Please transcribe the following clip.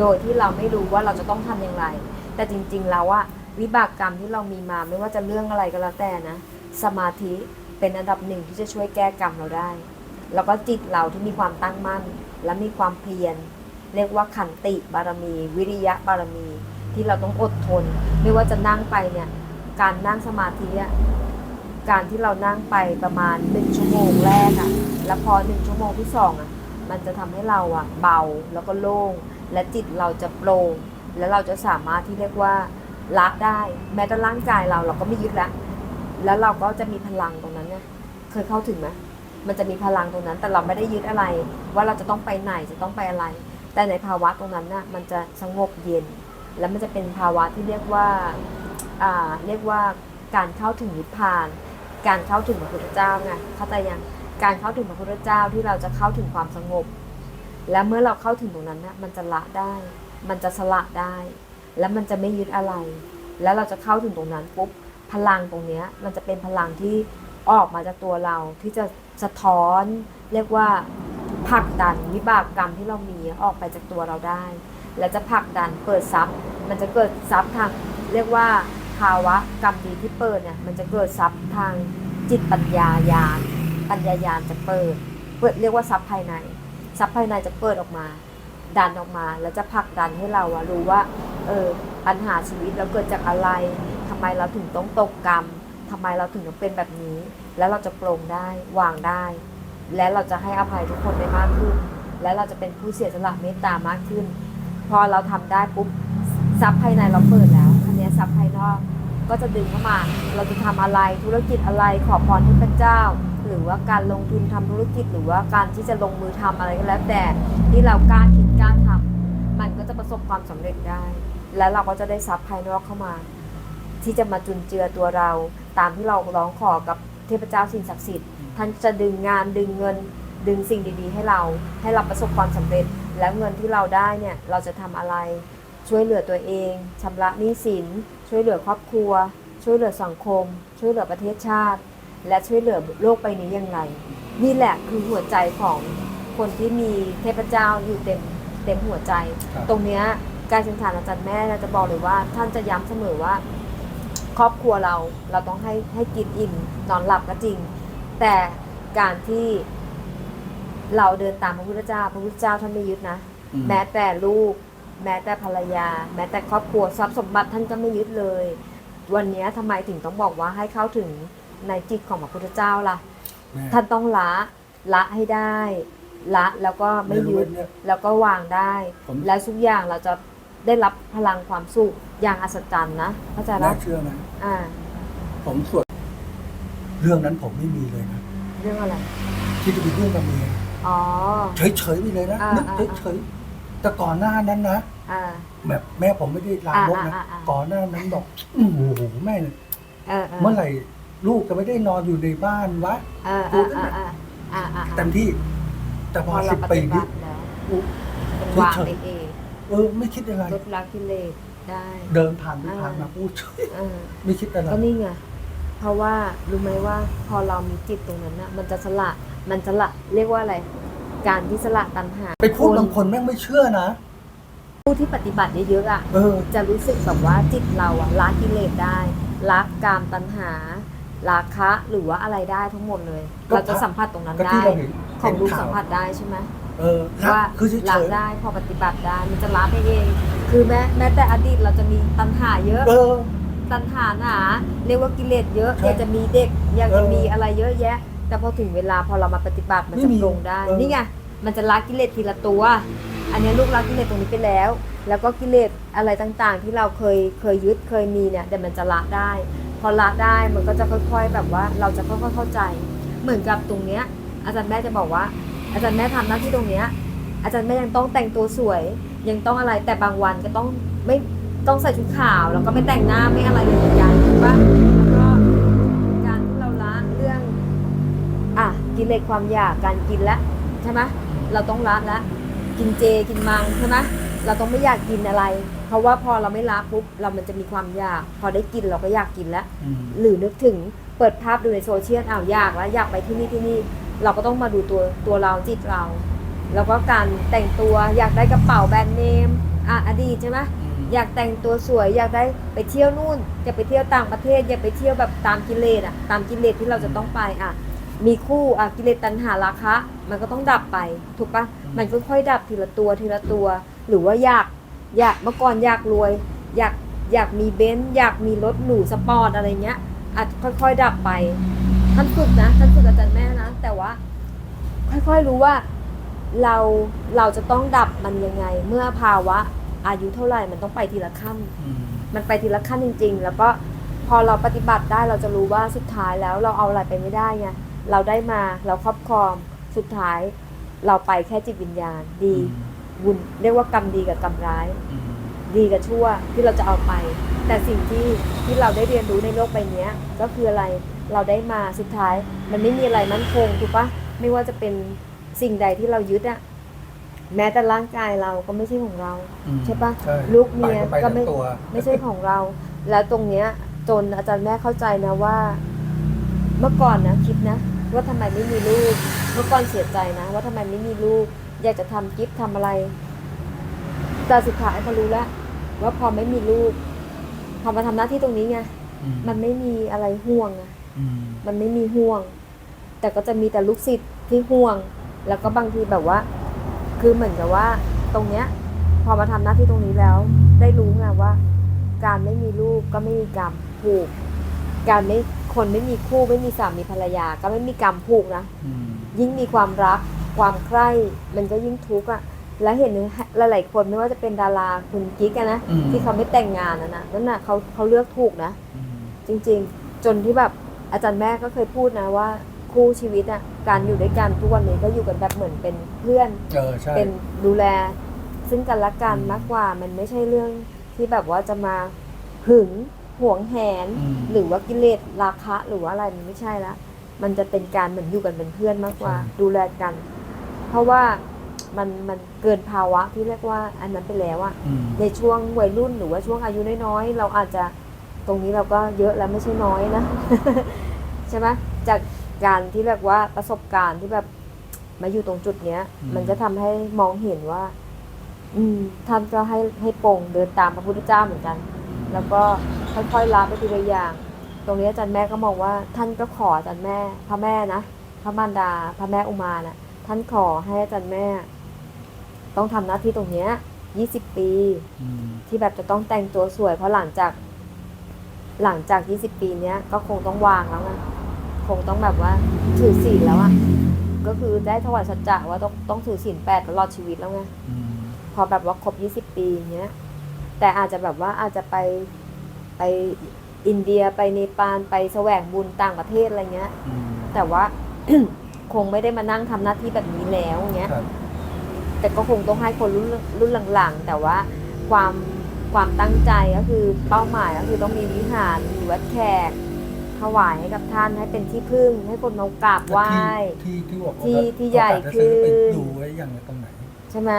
โดยที่เราไม่รู้ว่าเราจะต้องทำอย่างไร แต่จริงๆแล้วอะวิบากกรรมที่เรามีมาไม่ว่าจะเรื่องอะไรก็แล้วแต่นะ สมาธิเป็นอันดับหนึ่งที่จะช่วยแก้กรรมเราได้ แล้วก็จิตเราที่มีความตั้งมั่น และมีความเพียรเรียกว่าขันติบารมี วิริยะบารมี ที่เราต้องอดทน ไม่ว่าจะนั่งไปเนี่ยการนั่งสมาธิอะการที่เรานั่งไปประมาณหนึ่งชั่วโมงแรกอะแล้วพอหนึ่งชั่วโมงที่สองอะมันจะทำให้เราอะเบาแล้วก็โล่ง และจิตเราจะโปร่งแล้วเราจะสามารถที่เรียกว่าละได้ แม้แต่ร่างกายเราเราก็ไม่ยึดละแล้วเราก็จะมีพลังตรงนั้นเนี่ยเคยเข้าถึงไหมมันจะมีพลังตรงนั้น แต่เราไม่ได้ยึดอะไร ว่าเราจะต้องไปไหนจะต้องไปอะไร แต่ในภาวะตรงนั้นน่ะมันจะสงบเย็น แล้วมันจะเป็นภาวะที่เรียกว่าอ่าเรียกว่าการเข้าถึงนิพพาน การเข้าถึงพระพุทธเจ้าไงเข้าใจยังการเข้าถึงพระพุทธเจ้าที่เราจะเข้าถึงความสงบ และเมื่อเราเข้าถึงตรงนั้นนะมันจะละได้ มันจะสละได้ แล้วมันจะไม่ยึดอะไร แล้วเราจะเข้าถึงตรงนั้นปุ๊บพลังตรงเนี้ยมันจะเป็นพลังที่ออกมาจากตัวเราที่จะสะท้อน เรียกว่าผลักดันวิบากกรรมที่เรามีออกไปจากตัวเราได้ และจะผลักดันเปิดซับมันจะเกิดซับทางเรียกว่าภาวะกรรมดีที่เปิดเนี่ยมันจะเกิดซับทางจิตปัญญายาณปัญญายาณจะเปิดเปิดเรียกว่าซับภายใน ซับภายในจะเปิดออกมา ดันออกมา แล้วจะผลักดันให้เราอะรู้ว่าเออปัญหาชีวิตเราเกิดจากอะไรทำไมเราถึงต้องตกกรรมทำไมเราถึงต้องเป็นแบบนี้ แล้วเราจะปรงได้วางได้ และเราจะให้อภัยทุกคนได้มากขึ้น และเราจะเป็นผู้เสียสละเมตตามากขึ้น พอเราทำได้ปุ๊บซับภายในเราเปิดแล้วคันนี้ซับภายนอกก็จะดึงเข้ามา เราจะทำอะไรธุรกิจอะไรขอพรให้พระเจ้า หรือว่าการลงทุนทำธุรกิจ หรือว่าการที่จะลงมือทำอะไรก็แล้วแต่ที่เรากล้าคิดกล้าทำมันก็จะประสบความสำเร็จได้ และเราก็จะได้ทรัพย์ภายนอกเข้ามา ที่จะมาจุนเจือตัวเรา ตามที่เราร้องขอกับเทพเจ้าสิ่งศักดิ์สิทธิ์ท่านจะดึงงานดึงเงินดึงสิ่งดีๆ ให้เราให้เราประสบความสำเร็จ แล้วเงินที่เราได้เนี่ยเราจะทำอะไร ช่วยเหลือตัวเองชำระหนี้สิน ช่วยเหลือครอบครัว ช่วยเหลือสังคม ช่วยเหลือประเทศชาติ และช่วยเหลือโลกใบนี้อย่างไรนี่แหละคือหัวใจของคนที่มีเทพเจ้าอยู่เต็มเต็มหัวใจ ครับตรงเนี้ยการสื่อสารอาจารย์แม่จะบอกเลยว่า ท่านจะย้ำเสมอว่า ครอบครัวเราเราต้องให้ให้กินอิ่มนอนหลับก็จริง แต่การที่เราเดินตามพระพุทธเจ้า พระพุทธเจ้าท่านไม่ยึดนะ อืม แม้แต่ลูก แม้แต่ภรรยา แม้แต่ครอบครัวทรัพย์สมบัติท่านก็ไม่ยึดเลย วันนี้ทำไมถึงต้องบอกว่าให้เข้าถึง ในจิตของพระพุทธเจ้าล่ะ แม่ท่านต้องละละให้ได้ ละแล้วก็ไม่ไม่รู้ยึดว่าเนี่ย แล้วก็วางได้ ผม และทุกอย่างเราจะได้รับพลังความสุขอย่างอัศจรรย์นะเข้าใจแม่ปะเชื่อไหมอ่า ผมสวดเรื่องนั้นผมไม่มีเลยนะเรื่องอะไร ที่จะไปยุ่งกับเมียอ๋อ เฉยๆไปเลยนะอ่านึกอ่า เฉยๆแต่ก่อนหน้านั้นนะอ่า แบบแม่ผมไม่ได้ลามกนะอ่าอ่าอ่า ก่อนหน้านั้นบอกโอ้โหแม่เนี่ยเออเออเมื่อไหร่ ลูกจะไม่ได้นอนอยู่ในบ้านวะเออเออเออเอออ่าอ่าเต็มที่ แต่พพออเราสิบปปีฏิบันี้ติแล้วอุ๊ย มันวางได้เองเออ ไม่คิดอะไรลดละกิเลสได้เดินผ่านไปผ่านมาอ่าพูดเฉยเออ ไม่คิดอะไรก็นี่ไง เพราะว่ารู้ไหมว่าพอเรามีจิตตรงนั้นนะมันจะสละ มันจะละ เรียกว่าอะไร การที่สละตัณหาไปพูดบางคนแม่งไม่เชื่อนะผู้ที่ปฏิบัติเยอะๆอะ เออ จะรู้สึกแบบว่าจิตเราอะละกิเลสได้ละกามตัณหา ราคะหรือว่าอะไรได้ทั้งหมดเลย ก็เราจะสัมผัสตรงนั้นก็ได้ที่เราเห็นของลูกเห็นข่าว สัมผัสได้ใช่ไหมเออละว่าคือเฉละยได้พอปฏิบัติได้มันจะละได้เอง คือแม้แม้แต่อดีตเราจะมีตัณหาเยอะ ๆเออ ตัณหาหนาเรียกว่ากิเลสเยอะใช่อยากจะมีเด็กอยากจะเออมีอะไรเยอะแยะ แต่พอถึงเวลาพอเรามาปฏิบัติมันไม่จะมีปรงได้เออ นี่ไงมันจะละกิเลสทีละตัว อันนี้ลูกละกิเลสตรงนี้ไปแล้ว แล้วก็กิเลสอะไรต่างๆ ที่เราเคยเคยยึดเคยมีเนี่ยเดี๋ยวมันจะละได้ พอละได้มันก็จะค่อย ๆ แบบว่าเราจะค่อยๆเข้าใจ เหมือนกับตรงเนี้ย อาจารย์แม่จะบอกว่า อาจารย์แม่ทำหน้าที่ตรงเนี้ย อาจารย์แม่ยังต้องแต่งตัวสวย ยังต้องอะไรแต่บางวันก็ต้องไม่ต้องใส่ชุดขาวแล้วก็ไม่แต่งหน้าไม่อะไรเลยเหมือนกันถูกปะแล้วก็การที่เราละเรื่องอะกินเลยความอยากการกินแล้วใช่ไหมเราต้องละแล้วกินเจกินมังใช่ไหม เราต้องไม่อยากกินอะไร เพราะว่าพอเราไม่ละปุ๊บเรามันจะมีความอยาก พอได้กินเราก็อยากกินแล้วอืมหรือนึกถึงเปิดภาพดูในโซเชียลอ้าวอยากแล้วอยากไปที่นี่ที่นี่ เราก็ต้องมาดูตัวตัวเราจิตเรา แล้วก็การแต่งตัวอยากได้กระเป๋าแบรนด์เนมอะดีตใช่ไหมมอยากแต่งตัวสวยอยากได้ไปเที่ยวนู่นอยากไปเที่ยวต่างประเทศ อยากไปเที่ยวแบบตามกิเลสอะตามกิเลสที่เราจะต้องไปอะมีคู่อะกิเลสตัณหาราคะ มันก็ต้องดับไป ถูกปะมันค่อยๆดับทีละตัวทีละตัว หรือว่าอยากอยากเมื่อก่อนอยากรวย อยากอยากมีเบนซ์อยากมีรถหรูสปอร์ตอะไรเงี้ยอาจค่อย ๆ ดับไปท่านฝึกนะท่านฝึกอาจารย์แม่นะแต่ว่า ค่อยๆรู้ว่าเราเราจะต้องดับมันยังไง เมื่อภาวะอายุเท่าไหร่มันต้องไปทีละขั้นอืมมันไปทีละขั้นจริง ๆ แล้วก็พอเราปฏิบัติได้เราจะรู้ว่าสุดท้ายแล้วเราเอาอะไรไปไม่ได้ไงเราได้มาเราครอบครองสุดท้ายเราไปแค่จิตวิญญาณดี บุญเรียกว่ากรรมดีกับกรรมร้ายอืมดีกับชั่วที่เราจะเอาไป แต่สิ่งที่ที่เราได้เรียนรู้ในโลกใบเนี้ยก็คืออะไรเราได้มาสุดท้าย มันไม่มีอะไรมั่นคงถูกปะไม่ว่าจะเป็นสิ่งใดที่เรายึดอะแม้แต่ร่างกายเราก็ไม่ใช่ของเราอืมใช่ปะใช่ลูกเมียไปก็ทั้ไม่งตัวไม่ใช่ของเรา แล้วตรงเนี้ยจนอาจารย์แม่เข้าใจนะว่า เมื่อก่อนนะคิดนะ ว่าทำไมไม่มีลูก เมื่อก่อนเสียใจนะ ว่าทำไมไม่มีลูก อยากจะทำกิฟต์ทำอะไร แต่สุดท้ายพอรู้แล้วว่าพอไม่มีลูก พอมาทำหน้าที่ตรงนี้ไงอืมมันไม่มีอะไรห่วงอะอืมมันไม่มีห่วง แต่ก็จะมีแต่ลูกศิษย์ที่ห่วง แล้วก็บางทีแบบว่า คือเหมือนกับว่า ตรงเนี้ย พอมาทำหน้าที่ตรงนี้แล้ว ได้รู้ไงว่า การไม่มีลูกก็ไม่มีกรรมผูก การไม่คนไม่มีคู่ไม่มีสามีภรรยา ก็ไม่มีกรรมผูกนะอืมยิ่งมีความรัก ความใคร่มันก็ยิ่งทุกข์อะและเห็นหลายๆคนไม่ว่าจะเป็นดาราคุณกิ๊กอะนะอืมที่เขาไม่แต่งงานนะนะนั่นน่ะเขาเขาเลือกถูกนะอืมจริงๆ จนที่แบบอาจารย์แม่ก็เคยพูดนะว่าคู่ชีวิตอะการอยู่ด้วยกันทุกวันนี้ก็อยู่กันแบบเหมือนเป็นเพื่อนเออใช่เป็นดูแล ซึ่งกันและกันอืมมากกว่ามันไม่ใช่เรื่องที่แบบว่าจะมาหึงหวงแหนอืมหรือว่ากิเลสราคะหรือว่าอะไรมันไม่ใช่ละมันจะเป็นการเหมือนอยู่กันเป็นเพื่อนมากกว่าใช่ดูแลกัน เพราะว่ามันมันเกินภาวะที่เรียกว่าอันนั้นไปแล้วอะอืมในช่วงวัยรุ่นหรือว่าช่วงอายุน้อยๆ เราอาจจะตรงนี้เราก็เยอะแล้วไม่ใช่น้อยนะ ใช่ไหมจากการที่เรียกว่าประสบการณ์ที่แบบมาอยู่ตรงจุดเนี้ย อืม มันก็ทำให้มองเห็นว่า อืมท่านก็ให้ให้ปรงเดินตามพระพุทธเจ้าเหมือนกัน แล้วก็ค่อยๆละไปทีละอย่าง ตรงนี้อาจารย์แม่ก็มองว่าท่านก็ขออาจารย์แม่พระแม่นะพระมารดาพระแม่อุมาน่ะ ท่านขอให้อาจารย์แม่ ต้องทำหน้าที่ตรงเนี้ยยี่สิบปีอืมที่แบบจะต้องแต่งตัวสวย เพราะหลังจาก หลังจาก20ปีเนี้ยก็คงต้องวางแล้วไงคงต้องแบบว่าถือศีลแล้วอะ่ะก็คือได้ถวายสัจจะว่าต้องต้องถือศีลแปดตลอดชีวิตแล้วไงอืมพอแบบว่าครบ20ปีเนี้ยแต่อาจจะแบบว่าอาจจะไปไปอินเดียไปเนปาลไปแสวงบุญต่างประเทศอะไรเงี้ยอืมแต่ว่า คงไม่ได้มานั่งทำหน้าที่แบบนี้แล้วเงี้ยครับแต่ก็คงต้องให้คนรุ่นรุ่นหลังๆ แต่ว่าความความตั้งใจก็คือเป้าหมายก็คือต้องมีวิหารมีวัดแขกถวายให้กับท่านให้เป็นที่พึ่ง ให้คนมากราบไหว้ที่ที่ที่บอกว่าที่ที่ใหญ่โอกาสจะซื้อไปขึ้นดูไว้อย่างไรตรงไหนใช่ไหม